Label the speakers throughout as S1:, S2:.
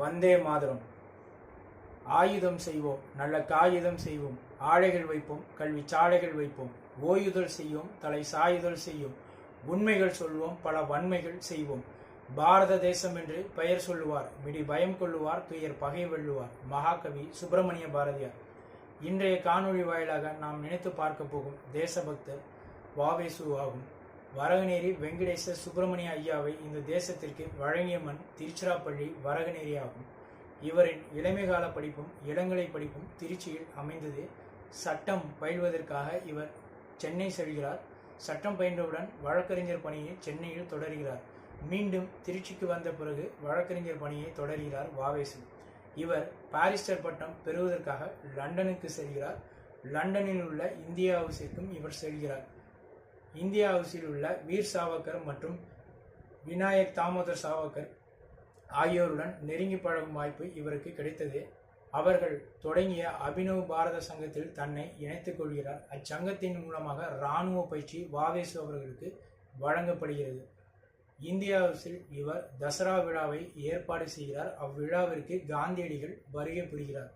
S1: வந்தே மாதரம் ஆயுதம் செய்வோம் நல்ல காகிதம் செய்வோம் ஆடைகள் வைப்போம் கல்வி சாலைகள் வைப்போம் ஓயுதல் செய்வோம் தலை சாயுதல் செய்யும் உண்மைகள் சொல்வோம் பல வன்மைகள் செய்வோம் பாரத தேசம் என்று பெயர் சொல்லுவார் மிடி பயம் கொள்ளுவார் துயர் பகை வெல்லுவார் மகாகவி சுப்பிரமணிய பாரதியார் இன்றைய காணொளி வாயிலாக நாம் நினைத்து பார்க்க போகும் தேசபக்தர் வாவேசு ஆகும் வரகநேரி வெங்கடேச சுப்பிரமணிய ஐயாவை இந்த தேசத்திற்கு வழங்கியம்மன் திருச்சிராப்பள்ளி வரகநேரி ஆகும் இவரின் இளமைகால படிப்பும் இளங்கலை படிப்பும் திருச்சியில் அமைந்தது சட்டம் பயில்வதற்காக இவர் சென்னை செல்கிறார் சட்டம் பயின்றவுடன் வழக்கறிஞர் பணியை சென்னையில் தொடர்கிறார் மீண்டும் திருச்சிக்கு வந்த பிறகு வழக்கறிஞர் பணியை தொடர்கிறார் வாவேசு இவர் பாரிஸ்டர் பட்டம் பெறுவதற்காக லண்டனுக்கு செல்கிறார் லண்டனில் உள்ள சேர்க்கும் இவர் செல்கிறார் இந்தியா உள்ள வீர் சாவக்கர் மற்றும் விநாயக் தாமோதர் சாவக்கர் ஆகியோருடன் நெருங்கி பழகும் வாய்ப்பு இவருக்கு கிடைத்தது அவர்கள் தொடங்கிய அபினவ் பாரத சங்கத்தில் தன்னை இணைத்துக் கொள்கிறார் அச்சங்கத்தின் மூலமாக இராணுவ பயிற்சி வாவேசு அவர்களுக்கு வழங்கப்படுகிறது இந்தியாவில் இவர் தசரா விழாவை ஏற்பாடு செய்கிறார் அவ்விழாவிற்கு காந்தியடிகள் வருகை புரிகிறார்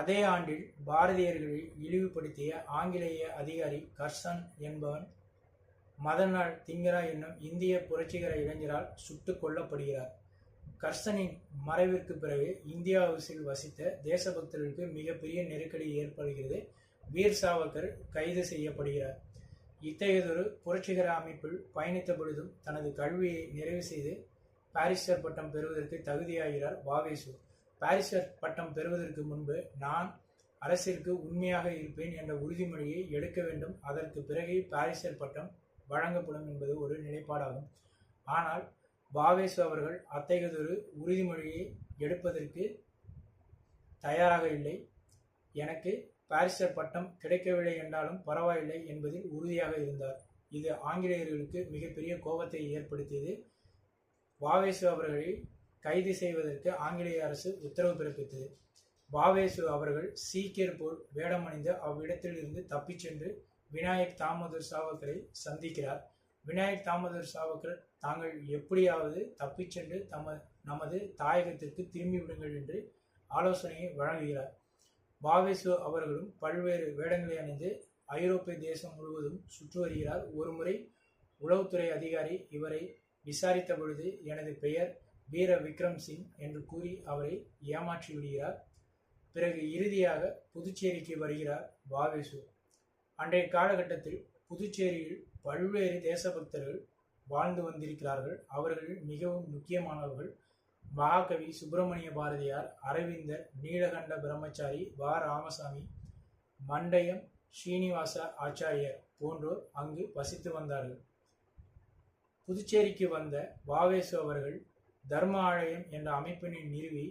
S1: அதே ஆண்டில் பாரதியர்களை இழிவுபடுத்திய ஆங்கிலேய அதிகாரி கர்சன் என்பவன் நாள் திங்கரா என்னும் இந்திய புரட்சிகர இளைஞரால் சுட்டுக் கொல்லப்படுகிறார் கர்சனின் மறைவிற்கு பிறகு இந்தியாவில் வசித்த தேசபக்தர்களுக்கு மிகப்பெரிய நெருக்கடி ஏற்படுகிறது வீர் சாவர்கர் கைது செய்யப்படுகிறார் இத்தகையதொரு புரட்சிகர அமைப்பில் பயணித்த பொழுதும் தனது கல்வியை நிறைவு செய்து பாரிஸ்டர் பட்டம் பெறுவதற்கு தகுதியாகிறார் பாவேசு பாரிஸ்டர் பட்டம் பெறுவதற்கு முன்பு நான் அரசிற்கு உண்மையாக இருப்பேன் என்ற உறுதிமொழியை எடுக்க வேண்டும் அதற்கு பிறகு பாரிஸ்டர் பட்டம் வழங்கப்படும் என்பது ஒரு நிலைப்பாடாகும் ஆனால் பாவேசு அவர்கள் அத்தகையதொரு உறுதிமொழியை எடுப்பதற்கு தயாராக இல்லை எனக்கு பாரிஸ்டர் பட்டம் கிடைக்கவில்லை என்றாலும் பரவாயில்லை என்பதில் உறுதியாக இருந்தார் இது ஆங்கிலேயர்களுக்கு மிகப்பெரிய கோபத்தை ஏற்படுத்தியது பாவேசு அவர்களை கைது செய்வதற்கு ஆங்கிலேய அரசு உத்தரவு பிறப்பித்தது பாவேசு அவர்கள் சீக்கியர் போல் வேடமணிந்து அவ்விடத்திலிருந்து தப்பிச் சென்று விநாயக் தாமோதர் சாவக்கரை சந்திக்கிறார் விநாயக் தாமோதர் சாவக்கர் தாங்கள் எப்படியாவது தப்பிச் சென்று தம நமது தாயகத்திற்கு திரும்பி விடுங்கள் என்று ஆலோசனையை வழங்குகிறார் பாவேசு அவர்களும் பல்வேறு வேடங்களை அணிந்து ஐரோப்பிய தேசம் முழுவதும் சுற்று வருகிறார் ஒருமுறை உளவுத்துறை அதிகாரி இவரை விசாரித்த பொழுது எனது பெயர் வீர விக்ரம் சிங் என்று கூறி அவரை ஏமாற்றி விடுகிறார் பிறகு இறுதியாக புதுச்சேரிக்கு வருகிறார் பாவேசு அன்றைய காலகட்டத்தில் புதுச்சேரியில் பல்வேறு தேசபக்தர்கள் வாழ்ந்து வந்திருக்கிறார்கள் அவர்கள் மிகவும் முக்கியமானவர்கள் மகாகவி சுப்பிரமணிய பாரதியார் அரவிந்தர் நீலகண்ட பிரம்மச்சாரி வ ராமசாமி மண்டயம் ஸ்ரீனிவாச ஆச்சாரியர் போன்றோர் அங்கு வசித்து வந்தார்கள் புதுச்சேரிக்கு வந்த வாவேசு அவர்கள் தர்ம ஆலயம் என்ற அமைப்பினை நிறுவி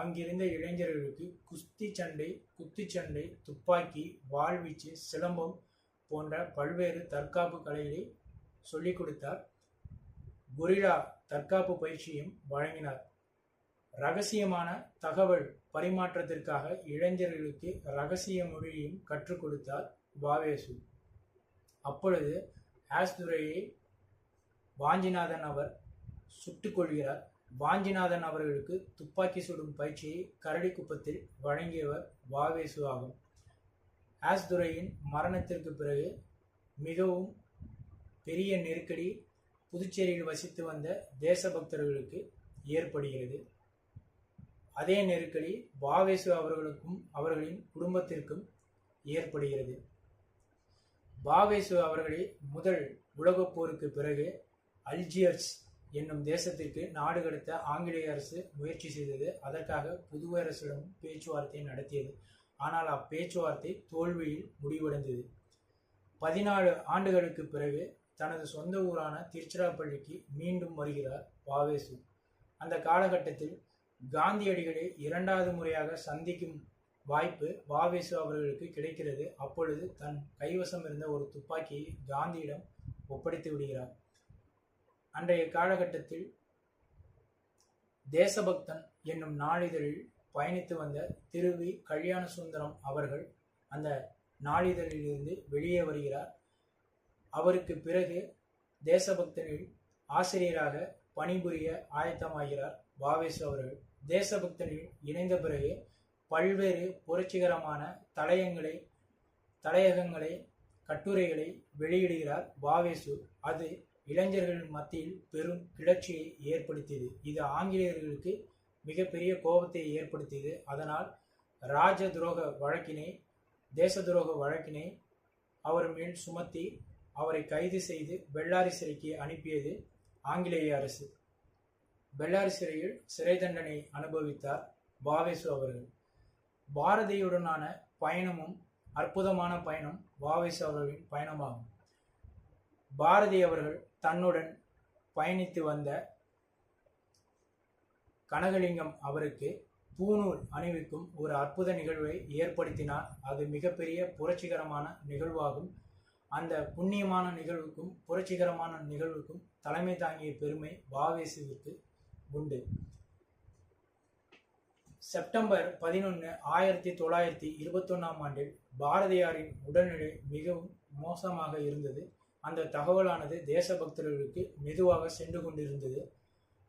S1: அங்கிருந்த இளைஞர்களுக்கு குஸ்தி சண்டை குத்துச்சண்டை துப்பாக்கி வாழ்வீச்சு சிலம்பம் போன்ற பல்வேறு தற்காப்பு கலைகளை சொல்லிக் கொடுத்தார் கொரிலா தற்காப்பு பயிற்சியும் வழங்கினார் ரகசியமான தகவல் பரிமாற்றத்திற்காக இளைஞர்களுக்கு ரகசிய மொழியையும் கற்றுக் கொடுத்தார் பாவேசு அப்பொழுது ஆஸ்துரையை வாஞ்சிநாதன் அவர் சுட்டுக்கொள்கிறார் வாஞ்சிநாதன் அவர்களுக்கு துப்பாக்கி சுடும் பயிற்சியை கரடி குப்பத்தில் வழங்கியவர் வாவேசு ஆகும் ஆஸ்துரையின் மரணத்திற்கு பிறகு மிகவும் பெரிய நெருக்கடி புதுச்சேரியில் வசித்து வந்த தேசபக்தர்களுக்கு ஏற்படுகிறது அதே நெருக்கடி பாவேசு அவர்களுக்கும் அவர்களின் குடும்பத்திற்கும் ஏற்படுகிறது பாவேசு அவர்களை முதல் போருக்கு பிறகு அல்ஜியர்ஸ் என்னும் தேசத்திற்கு நாடு கடத்த ஆங்கிலேய அரசு முயற்சி செய்தது அதற்காக புதுவை அரசிடம் பேச்சுவார்த்தை நடத்தியது ஆனால் அப்பேச்சுவார்த்தை தோல்வியில் முடிவடைந்தது பதினாலு ஆண்டுகளுக்கு பிறகு தனது சொந்த ஊரான திருச்சிராப்பள்ளிக்கு மீண்டும் வருகிறார் பாவேசு அந்த காலகட்டத்தில் காந்தியடிகளை இரண்டாவது முறையாக சந்திக்கும் வாய்ப்பு வாவேசு அவர்களுக்கு கிடைக்கிறது அப்பொழுது தன் கைவசம் இருந்த ஒரு துப்பாக்கியை காந்தியிடம் ஒப்படைத்து விடுகிறார் அன்றைய காலகட்டத்தில் தேசபக்தன் என்னும் நாளிதழில் பயணித்து வந்த திருவி கல்யாண சுந்தரம் அவர்கள் அந்த நாளிதழிலிருந்து வெளியே வருகிறார் அவருக்கு பிறகு தேசபக்தனில் ஆசிரியராக பணிபுரிய ஆயத்தமாகிறார் பாவேஸ் அவர்கள் தேசபக்தனில் இணைந்த பிறகு பல்வேறு புரட்சிகரமான தலையங்களை தலையகங்களை கட்டுரைகளை வெளியிடுகிறார் பாவேசு அது இளைஞர்கள் மத்தியில் பெரும் கிளர்ச்சியை ஏற்படுத்தியது இது ஆங்கிலேயர்களுக்கு மிகப்பெரிய கோபத்தை ஏற்படுத்தியது அதனால் ராஜ துரோக வழக்கினை தேச துரோக வழக்கினை அவர் மேல் சுமத்தி அவரை கைது செய்து பெல்லாரி சிறைக்கு அனுப்பியது ஆங்கிலேய அரசு பெல்லாரி சிறையில் சிறை தண்டனை அனுபவித்தார் பாவேசு அவர்கள் பாரதியுடனான பயணமும் அற்புதமான பயணம் வாவேசு அவர்களின் பயணமாகும் பாரதி அவர்கள் தன்னுடன் பயணித்து வந்த கனகலிங்கம் அவருக்கு பூநூல் அணிவிக்கும் ஒரு அற்புத நிகழ்வை ஏற்படுத்தினார் அது மிகப்பெரிய புரட்சிகரமான நிகழ்வாகும் அந்த புண்ணியமான நிகழ்வுக்கும் புரட்சிகரமான நிகழ்வுக்கும் தலைமை தாங்கிய பெருமை வாவேசுவிற்கு உண்டு செப்டம்பர் பதினொன்று ஆயிரத்தி தொள்ளாயிரத்தி இருபத்தொன்னாம் ஆண்டில் பாரதியாரின் உடல்நிலை மிகவும் மோசமாக இருந்தது அந்த தகவலானது தேசபக்தர்களுக்கு மெதுவாக சென்று கொண்டிருந்தது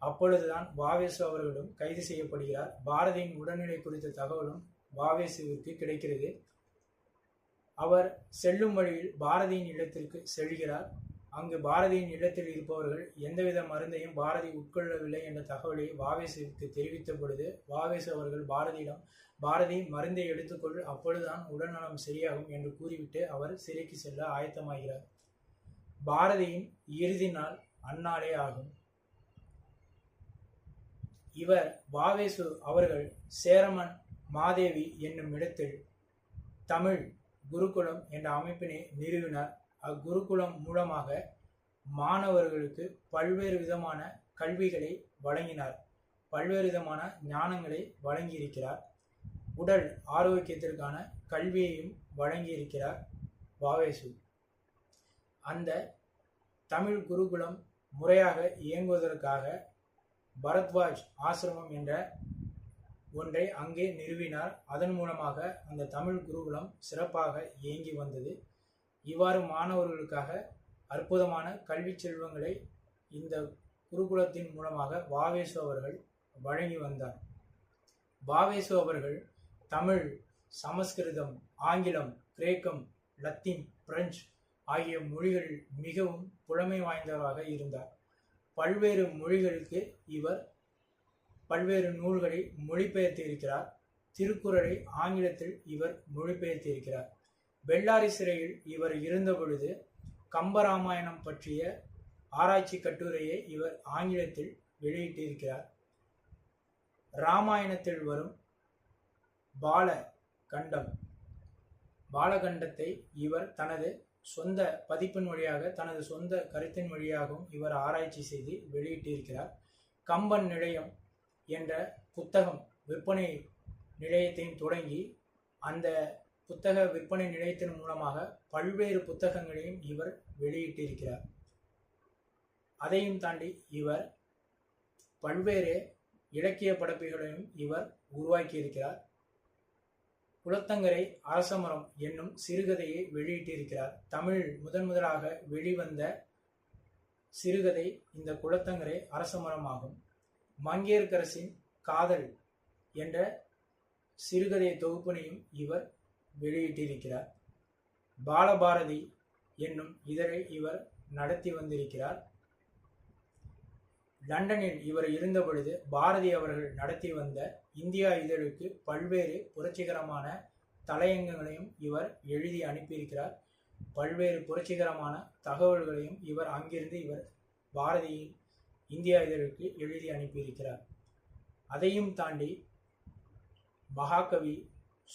S1: அப்பொழுதுதான் வாவேசு அவர்களும் கைது செய்யப்படுகிறார் பாரதியின் உடல்நிலை குறித்த தகவலும் வாவேசுவிற்கு கிடைக்கிறது அவர் செல்லும் வழியில் பாரதியின் இல்லத்திற்கு செல்கிறார் அங்கு பாரதியின் இல்லத்தில் இருப்பவர்கள் எந்தவித மருந்தையும் பாரதி உட்கொள்ளவில்லை என்ற தகவலை வாவேசுவிற்கு தெரிவித்த பொழுது வாவேசு அவர்கள் பாரதியிடம் பாரதி மருந்தை எடுத்துக்கொள் அப்பொழுதுதான் உடல்நலம் சரியாகும் என்று கூறிவிட்டு அவர் சிறைக்கு செல்ல ஆயத்தமாகிறார் பாரதியின் இறுதி நாள் அந்நாளே ஆகும் இவர் வாவேசு அவர்கள் சேரமன் மாதேவி என்னும் இடத்தில் தமிழ் குருகுலம் என்ற அமைப்பினை நிறுவினார் அக்குருகுலம் மூலமாக மாணவர்களுக்கு பல்வேறு விதமான கல்விகளை வழங்கினார் பல்வேறு விதமான ஞானங்களை வழங்கியிருக்கிறார் உடல் ஆரோக்கியத்திற்கான கல்வியையும் வழங்கியிருக்கிறார் வாவேசு அந்த தமிழ் குருகுலம் முறையாக இயங்குவதற்காக பரத்வாஜ் ஆசிரமம் என்ற ஒன்றை அங்கே நிறுவினார் அதன் மூலமாக அந்த தமிழ் குருகுலம் சிறப்பாக இயங்கி வந்தது இவ்வாறு மாணவர்களுக்காக அற்புதமான கல்வி செல்வங்களை இந்த குருகுலத்தின் மூலமாக பாவேசு அவர்கள் வழங்கி வந்தார் பாவேசு அவர்கள் தமிழ் சமஸ்கிருதம் ஆங்கிலம் கிரேக்கம் லத்தீன் பிரெஞ்சு ஆகிய மொழிகள் மிகவும் புலமை வாய்ந்தவராக இருந்தார் பல்வேறு மொழிகளுக்கு இவர் பல்வேறு நூல்களை மொழிபெயர்த்திருக்கிறார் திருக்குறளை ஆங்கிலத்தில் இவர் மொழிபெயர்த்திருக்கிறார் பெல்லாரி சிறையில் இவர் இருந்தபொழுது கம்பராமாயணம் பற்றிய ஆராய்ச்சி கட்டுரையை இவர் ஆங்கிலத்தில் வெளியிட்டிருக்கிறார் ராமாயணத்தில் வரும் பால கண்டம் பாலகண்டத்தை இவர் தனது சொந்த பதிப்பின் வழியாக தனது சொந்த கருத்தின் வழியாகவும் இவர் ஆராய்ச்சி செய்து வெளியிட்டிருக்கிறார் கம்பன் நிலையம் என்ற புத்தகம் விற்பனை நிலையத்தையும் தொடங்கி அந்த புத்தக விற்பனை நிலையத்தின் மூலமாக பல்வேறு புத்தகங்களையும் இவர் வெளியிட்டிருக்கிறார் அதையும் தாண்டி இவர் பல்வேறு இலக்கிய படைப்புகளையும் இவர் உருவாக்கியிருக்கிறார் குளத்தங்கரை அரசமரம் என்னும் சிறுகதையை வெளியிட்டிருக்கிறார் தமிழ் முதன் முதலாக வெளிவந்த சிறுகதை இந்த குளத்தங்கரை அரசமரம் ஆகும் மங்கையர்கரசின் காதல் என்ற சிறுகதை தொகுப்பினையும் இவர் வெளியிட்டிருக்கிறார் பாலபாரதி என்னும் இதழை இவர் நடத்தி வந்திருக்கிறார் லண்டனில் இவர் இருந்தபொழுது பாரதி அவர்கள் நடத்தி வந்த இந்தியா இதழுக்கு பல்வேறு புரட்சிகரமான தலையங்கங்களையும் இவர் எழுதி அனுப்பியிருக்கிறார் பல்வேறு புரட்சிகரமான தகவல்களையும் இவர் அங்கிருந்து இவர் பாரதியின் இந்தியா இதழுக்கு எழுதி அனுப்பியிருக்கிறார் அதையும் தாண்டி மகாகவி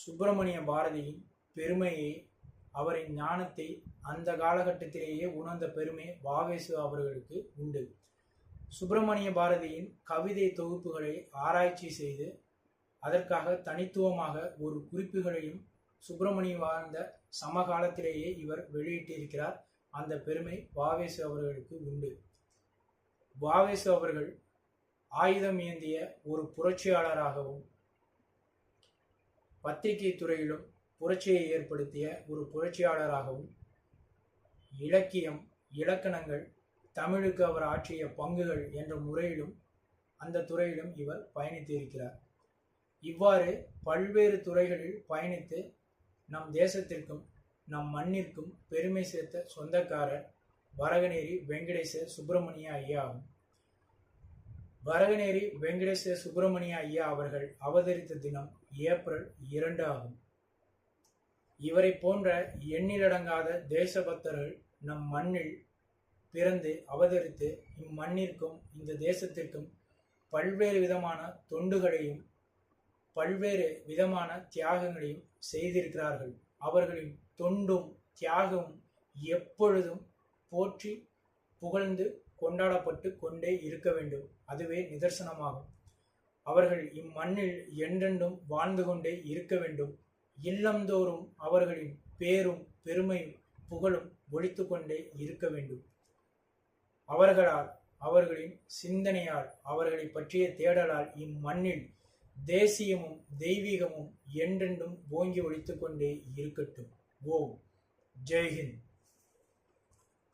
S1: சுப்பிரமணிய பாரதியின் பெருமையை அவரின் ஞானத்தை அந்த காலகட்டத்திலேயே உணர்ந்த பெருமை வாவேசு அவர்களுக்கு உண்டு சுப்பிரமணிய பாரதியின் கவிதை தொகுப்புகளை ஆராய்ச்சி செய்து அதற்காக தனித்துவமாக ஒரு குறிப்புகளையும் சுப்பிரமணியம் வாழ்ந்த சமகாலத்திலேயே இவர் வெளியிட்டிருக்கிறார் அந்த பெருமை பாவேசு அவர்களுக்கு உண்டு பாவேசு அவர்கள் ஆயுதம் ஏந்திய ஒரு புரட்சியாளராகவும் பத்திரிகை துறையிலும் புரட்சியை ஏற்படுத்திய ஒரு புரட்சியாளராகவும் இலக்கியம் இலக்கணங்கள் தமிழுக்கு அவர் ஆற்றிய பங்குகள் என்ற முறையிலும் அந்த துறையிலும் இவர் பயணித்து இருக்கிறார் இவ்வாறு பல்வேறு துறைகளில் பயணித்து நம் தேசத்திற்கும் நம் மண்ணிற்கும் பெருமை சேர்த்த சொந்தக்காரர் வரகநேரி வெங்கடேச சுப்பிரமணிய ஐயா ஆகும் வரகநேரி வெங்கடேச சுப்பிரமணிய ஐயா அவர்கள் அவதரித்த தினம் ஏப்ரல் இரண்டு ஆகும் இவரை போன்ற எண்ணிலடங்காத தேசபக்தர்கள் நம் மண்ணில் பிறந்து அவதரித்து இம்மண்ணிற்கும் இந்த தேசத்திற்கும் பல்வேறு விதமான தொண்டுகளையும் பல்வேறு விதமான தியாகங்களையும் செய்திருக்கிறார்கள் அவர்களின் தொண்டும் தியாகமும் எப்பொழுதும் போற்றி புகழ்ந்து கொண்டாடப்பட்டு கொண்டே இருக்க வேண்டும் அதுவே நிதர்சனமாகும் அவர்கள் இம்மண்ணில் என்றென்றும் வாழ்ந்து கொண்டே இருக்க வேண்டும் இல்லந்தோறும் அவர்களின் பேரும் பெருமையும் புகழும் ஒழித்து கொண்டே இருக்க வேண்டும் அவர்களால் அவர்களின் சிந்தனையால் அவர்களை பற்றிய தேடலால் இம்மண்ணில் தேசியமும் தெய்வீகமும் என்றென்றும் ஓங்கி ஒழித்து கொண்டே இருக்கட்டும் ஓம் ஜெய்ஹிந்த்